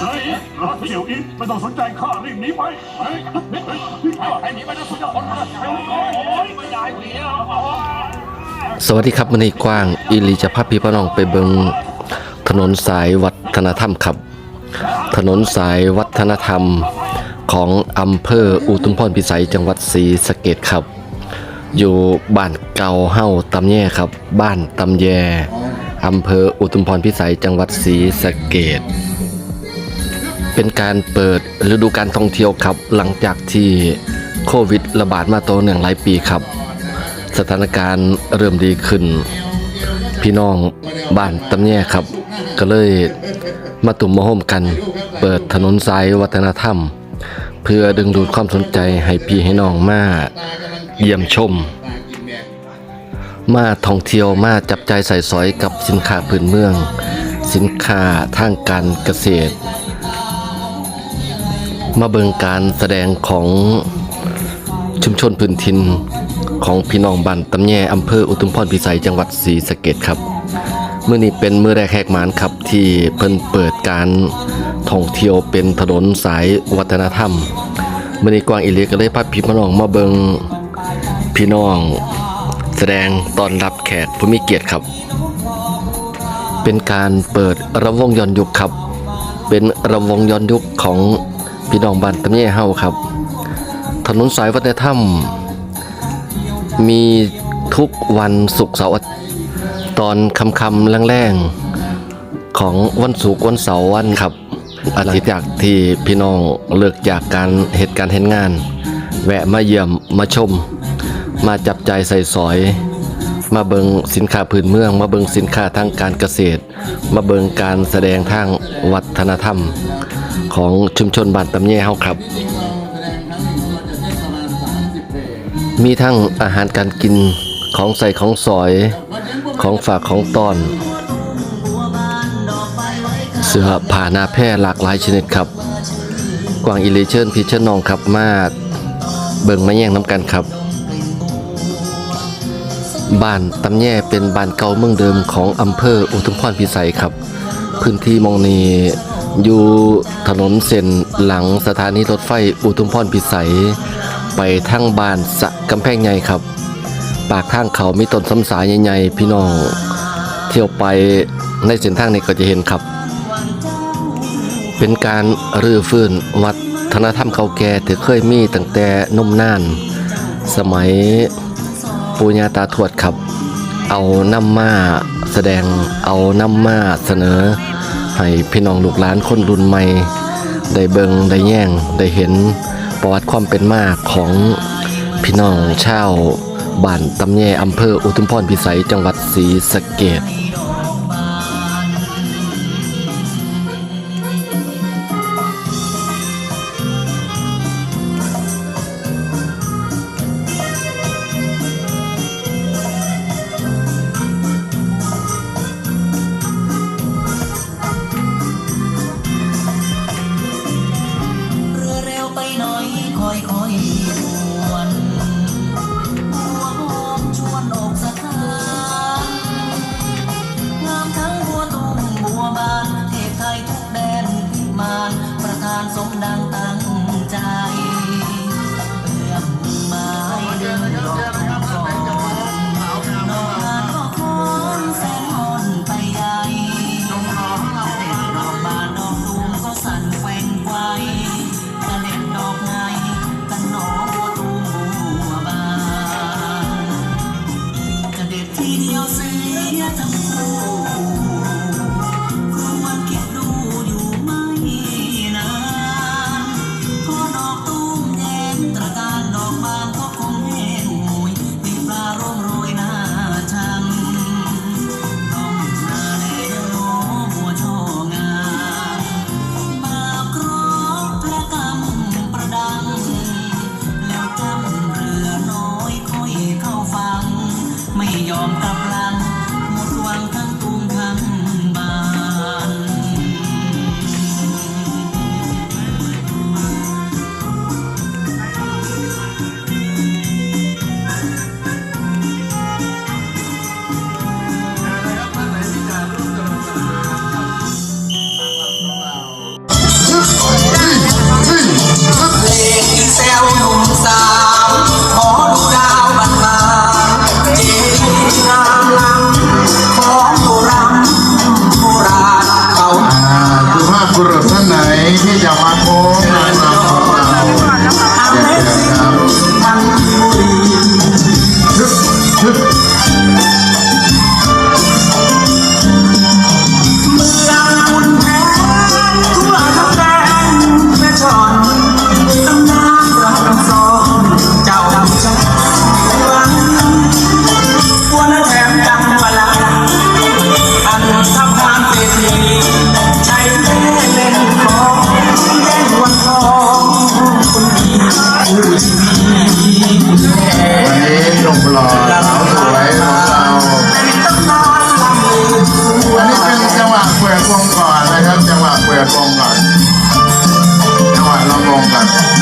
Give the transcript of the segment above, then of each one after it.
เฮ้ยรอเสี่ยวอีไม่ต้องสนใจข้ารีบหนีไปเฮ้ยเฮ้ยเฮ้ยใครหนีไปนะสุดยอดคนละโอ้ยไม่ได้เดียสวัสดีครับมันนี้กว้าง อิลีจะพาพี่พี่น้องไปเบิงถนนสายวัฒนธรรมครับ ถนนสายวัฒนธรรมของอำเภออุทุมพรพิสัยจังหวัดศรีสะเกดครับ อยู่บ้านเก่าเฮ้าตำแย่ครับ บ้านตำแยอำเภออุทุมพรพิสัยจังหวัดศรีสะเกด เป็นการเปิดฤดูการท่องเที่ยวครับ หลังจากที่โควิดระบาดมาตัวหนึ่งหลายปีครับ สถานการณ์เริ่มดีขึ้น พี่น้องบ้านตำแย่ครับ ก็เลยมาตุ่มมาโฮมกัน เปิดถนนสายวัฒนธรรม เพื่อดึงดูดความสนใจให้พี่ให้น้องมาเยี่ยมชม มาท่องเที่ยวมาจับใจใส่สอยกับสินค้าพื้นเมือง สินค้าทางการเกษตร มาเบิงการแสดงของชุมชนพื้นถิ่นของพี่น้องบ้านตำแยอำเภออุทุมพรพิสัยจังหวัดศรีสะเกดครับเมื้อนี้เป็นมื้อแรกแหกมานครับที่เพิ่นเปิดการท่องเที่ยวเป็นถนนสายวัฒนธรรมเมื้อนี้กวางอิเลียก็เลยพาพี่น้องมาเบิงพี่น้อง แสดงตอนรับแขกผู้มีเกียรติครับ เป็นการเปิดระวงย้อนยุคครับ เป็นระวงย้อนยุคของ พี่น้องบ้านตำแยเฮาครับ ถนนสายวัฒนธรรม มีทุกวันศุกร์เสาร์ตอนคำคำแรงๆของวันศุกร์วันเสาร์วันครับอาทิตย์จากที่พี่น้องเลิกจากการเหตุการณ์เห็นงาน แวะมาเยี่ยมมาชม มาจับใจใส่สอย มาเบิงสินค้าพื้นเมือง มาเบิงสินค้าทางการเกษตร มาเบิงการแสดงทางวัฒนธรรม ของชุมชนบ้านตำแย่เฮาครับ มีทั้งอาหารการกินของใส่ของสอยของฝากของตอน เสื้อผ้าหน้าแพร่หลากหลายชนิดครับ กวางอิเลเชิญพิชเชนองครับมาเบิ่งมาแย่งน้ำกันครับ บ้านตำแย่เป็นบ้านเก่าเมืองเดิมของอำเภออุทุมพรพิสัยครับ พื้นที่มองนี้อยู่ถนนเส้นหลังสถานีรถไฟอุทุมพรพิสัย ไปทางบ้านสะกำแพงใหญ่ครับ ปากทางเขามีต้นสำสายใหญ่ๆพี่น้อง เที่ยวไปในเส้นทางนี้ก็จะเห็นครับ เป็นการรื้อฟื้นวัฒนธรรมเก่าแก่ที่เคยมีตั้งแต่นมนาน สมัย ปูญาตาทวดครับ เอาน้ำมาแสดงเอาน้ำมาเสนอ ให้พี่น้องลูกหลานคนรุ่นใหม่ ได้เบิงได้แย่งได้เห็นประวัติความเป็นมาของพี่น้องชาวบ้านตำแยอำเภออุทุมพรพิสัยจังหวัดศรีสะเกด for long time. Long.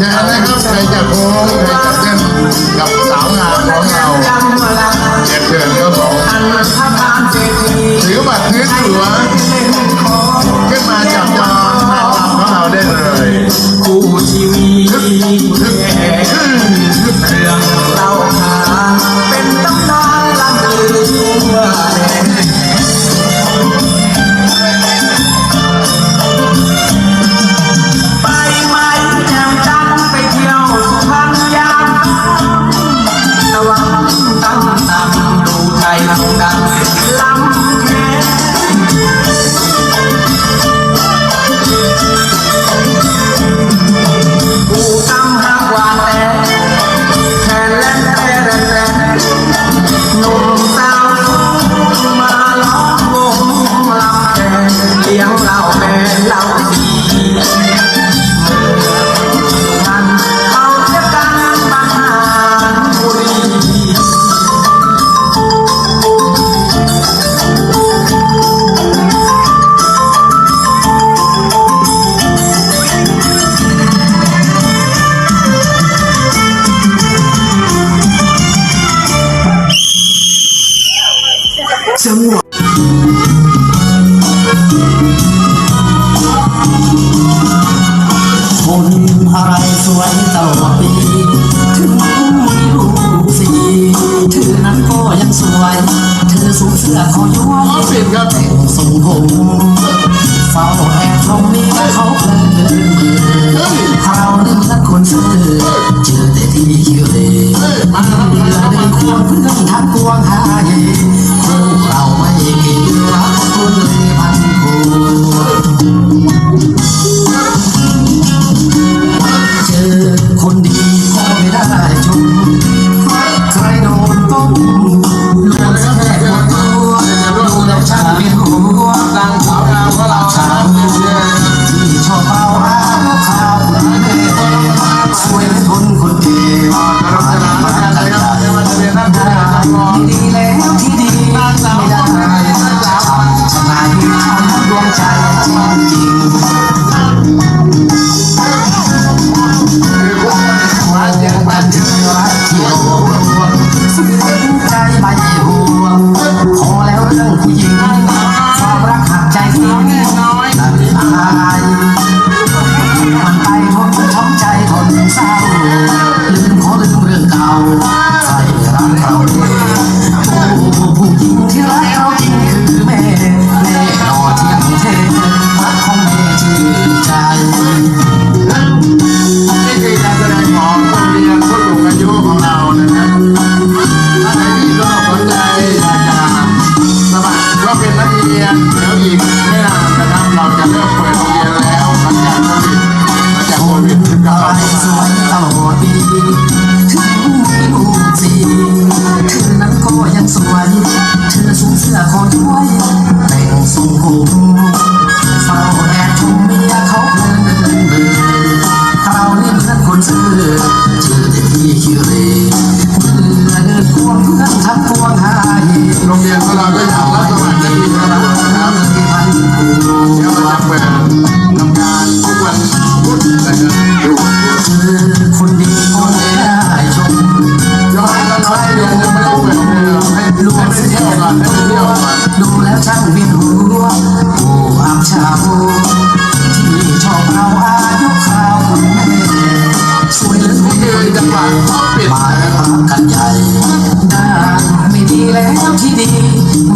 นะฮะแล้วก็ใครจะโค้งใครจะเต้นกับสาวงามของเราเจ็บเชิญก็บอกถือบัตรถือถือขึ้นมาจับ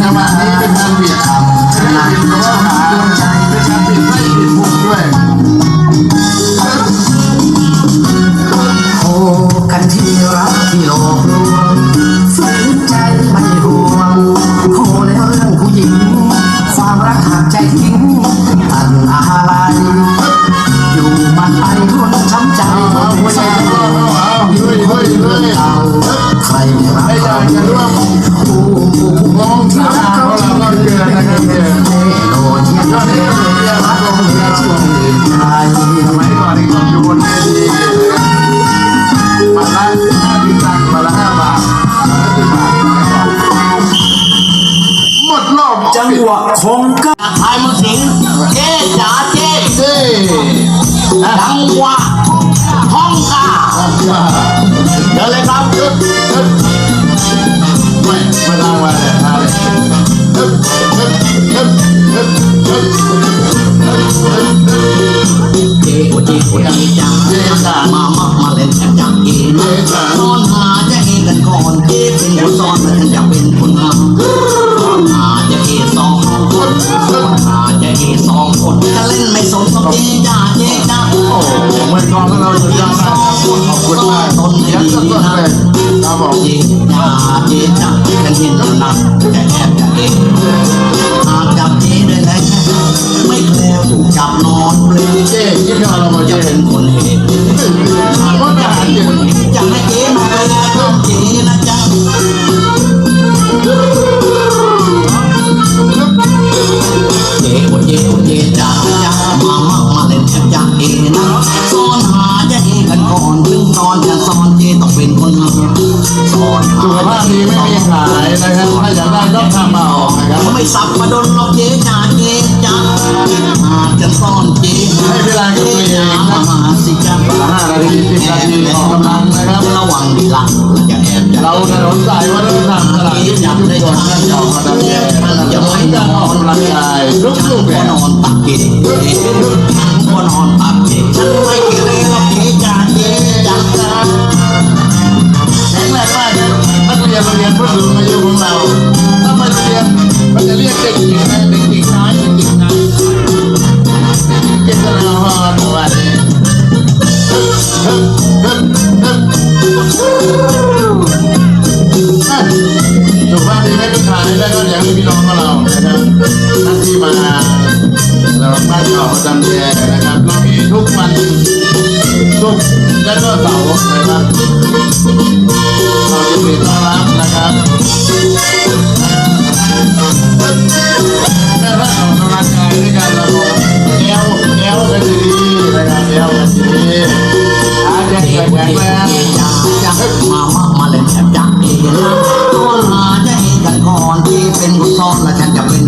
จัง จังหวะห้องกามาเดี๋ยวเลยครับฮึบฮึบไม่ไม่ตั้งไว้เลยมาเลยฮึบฮึบฮึบฮึบฮึบฮึบฮึบเจ๊โอเจ๊โอเจ๊จ๋าเจ้จ๋ามามามาเล่นกันจังเองเจ้จ๋าซ่อนหาจะเองกันก่อนเจ๊เป็นคนซ่อนแล้วฉันจะเป็นคนหาซ่อนหาจะเอสองคนซ่อนหาจะเอ สองคนจะเล่นไม่สนกับเจ๊จ๋าเจ๊จ๋าโอ้โหเมื่อก่อนเราสุดยอดมากขอบคุณมากต้นยัดสุดๆเลยครับผมเจ๊จ๋าเจ๊จ๋าฉันเห็นแล้วนะจะแอบจะเองหากจับเจ๊ได้แล้วไม่แคล้วถูกจับนอนเปลยเจ๊คิดว่าเรามาจะเจ๊เป็นคนเห็นหากว่าทหาเจ๊อยากให้เจ๊มาเลยนะเจ๊นะจ๊ะ เจ๊โอเจ๊โอเจ๊จ้าจ้ามามามาเล่นแอบจ้าเอนะซ่อนหาจะเอกันก่อนถึงตอนจะซ่อนเจ๊ต้องเป็นคนหาซ่อนหาสุขภาพดีไม่มีขายนะครับถ้าอยากได้ก็ทำเอานะครับไม่สับมาโดนหรอกเจ๊จ้าเจ๊จ้าหาก จะซ่อนเจ๊ให้เวลากับตัวเองนะมาสิจ้าห้านาทีสิบนาทีออกกำลังนะครับระวังดีละจะแอบเราถนนสายวัฒนธรรมตลาดที่จับได้ทางเจ้ามาดามแย่จะไม่ต้องออกกำลังกายทุกรูปแบบนอนตักเกินก็นอนตักเกินฉันไม่เกเรหรอกเจ๊จ้าเจ๊จ้าจ้าแข็งแรงมากนะนักเรียนโรงเรียนผู้สูงอายุของเราถ้ามาเรียนมันจะเรียกเด็กหญิงนะ เด็กหญิงเจตนาพรวันนี้ฮึบฮึบฮึบฮึบอะสุขภาพดีไม่เป็นขายแล้วก็เดี๋ยวให้พี่น้องของเรานะครับท่านที่มาเราบ้านเขาประจำแย่นะครับเรามีทุกวันศุกและก็เสาร์นะครับเรายินดีต้อนรับนะครับแม่ท่านออกกำลังกายด้วยกันเรา กันดีนะครับเอวกันดีอาจจะเจ๊แข็งเจ๊แรงเจ๊จ้าจ้มามามาเล่นแอบจ้าเองตอนหาจกันก่อนที่เป็นกุซ่อนและฉันจะเป็น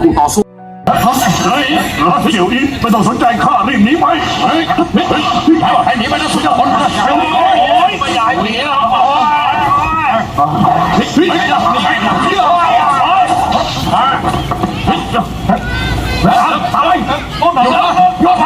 คู่ต่อสู้เฮ้ยรัสเสี่ยวอีไม่ต้องสนใจข้ารีบหนีไปเฮ้ยให้หนีไปนะสุดยอดคนโอ้ยไม่อยากหนีแล้วอะไรโอ้โหยอดไป